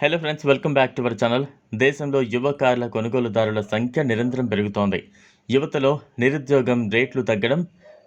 Hello friends welcome back to our channel దేశంలో యువ కార్ల కొనుగోలుదారుల సంఖ్య నిరంతరం పెరుగుతోంది. యువతలో నిరుద్యోగం రేట్లు తగ్గడం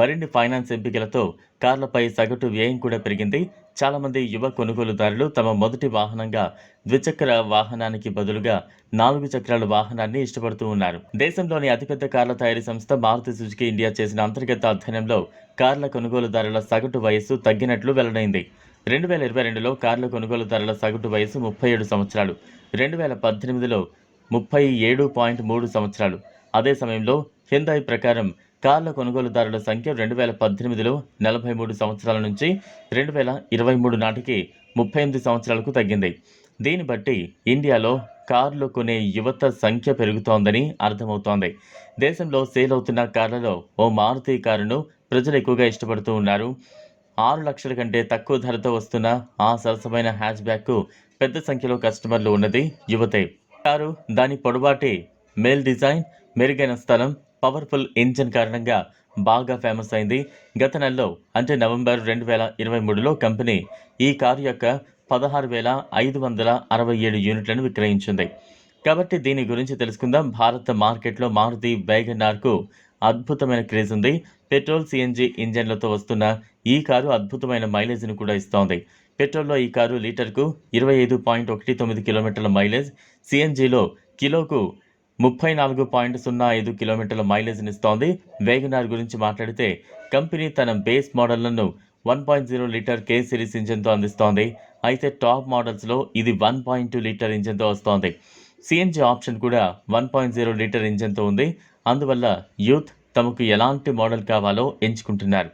మరిన్ని ఫైనాన్స్ ఎంపికలతో కార్లపై సగటు వ్యయం కూడా పెరిగింది. చాలామంది యువ కొనుగోలుదారులు తమ మొదటి వాహనంగా ద్విచక్ర వాహనానికి బదులుగా నాలుగు చక్రాల వాహనాన్ని ఇష్టపడుతూ ఉన్నారు. దేశంలోని అతిపెద్ద కార్ల తయారీ సంస్థ మారుతి సుజుకి ఇండియా చేసిన అంతర్గత అధ్యయనంలో కార్ల కొనుగోలుదారుల సగటు వయస్సు తగ్గినట్లు వెల్లడైంది. రెండు వేల ఇరవై రెండులో కార్ల కొనుగోలుదారుల సగటు వయసు ముప్పై ఏడు సంవత్సరాలు. రెండు వేల పద్దెనిమిదిలో ముప్పై ఏడు పాయింట్ మూడు సంవత్సరాలు. అదే సమయంలో హిందాయి ప్రకారం కార్ల కొనుగోలుదారుల సంఖ్య రెండు వేల పద్దెనిమిదిలో నలభై మూడు సంవత్సరాల నుంచి రెండు వేల ఇరవై మూడు నాటికి ముప్పై ఎనిమిది సంవత్సరాలకు తగ్గింది. దీన్ని బట్టి ఇండియాలో కార్లు కొనే యువత సంఖ్య పెరుగుతోందని అర్థమవుతోంది. దేశంలో సేల్ అవుతున్న కార్లలో ఓ మారుతి కారును ప్రజలు ఎక్కువగా ఇష్టపడుతూ ఉన్నారు. ఆరు లక్షల కంటే తక్కువ ధరతో వస్తున్న ఆ సరసమైన హ్యాచ్ బ్యాక్కు పెద్ద సంఖ్యలో కస్టమర్లు ఉన్నది యువతే. కారు దాని పొడవాటి మేల్ డిజైన్ మెరుగైన స్థలం పవర్ఫుల్ ఇంజిన్ కారణంగా బాగా ఫేమస్ అయింది. గత నెలలో అంటే నవంబర్ రెండు వేల ఇరవై మూడులో కంపెనీ ఈ కారు యొక్క పదహారు వేల ఐదు వందల అరవై ఏడు యూనిట్లను విక్రయించింది. కాబట్టి దీని గురించి తెలుసుకుందాం. భారత మార్కెట్లో మారుతి వ్యాగనార్కు అద్భుతమైన క్రేజ్ ఉంది. పెట్రోల్ సిఎన్జి ఇంజన్లతో వస్తున్న ఈ కారు అద్భుతమైన మైలేజ్ను కూడా ఇస్తోంది. పెట్రోల్లో ఈ కారు లీటర్కు ఇరవై ఐదు పాయింట్ ఒకటి తొమ్మిది కిలోమీటర్ల మైలేజ్ సిఎన్జిలో కిలోకు ముప్పై నాలుగు పాయింట్ సున్నా ఐదు కిలోమీటర్ల మైలేజ్ని ఇస్తోంది. వేగనార్ గురించి మాట్లాడితే కంపెనీ తన base మోడళ్ళను one point zero litre K series ఇంజన్తో అందిస్తోంది. అయితే టాప్ మోడల్స్లో ఇది వన్ పాయింట్ టూ లీటర్ ఇంజన్తో వస్తోంది. సిఎన్జి ఆప్షన్ కూడా వన్ పాయింట్ జీరో లీటర్ ఇంజన్తో ఉంది. అందువల్ల యూత్ తమకు ఎలాంటి మోడల్ కావాలో ఎంచుకుంటున్నారు.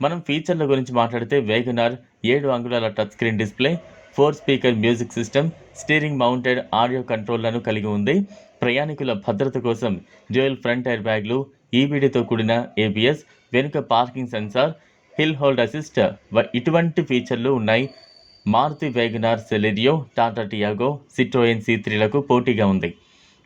మనం ఫీచర్ల గురించి మాట్లాడితే వేగనార్ ఏడు అంగుళాల touch screen display four speaker music system steering mounted audio కంట్రోల్లను కలిగి ఉంది. ప్రయాణికుల భద్రత కోసం డ్యూయల్ ఫ్రంట్ ఎయిర్ బ్యాగ్లు ఈబీడీతో కూడిన ఏబిఎస్ వెనుక parking sensor hill hold assist ఇటువంటి ఫీచర్లు ఉన్నాయి. Maruti WagonR Celerio Tata Tiago Citroen C త్రీలకు పోటీగా ఉంది.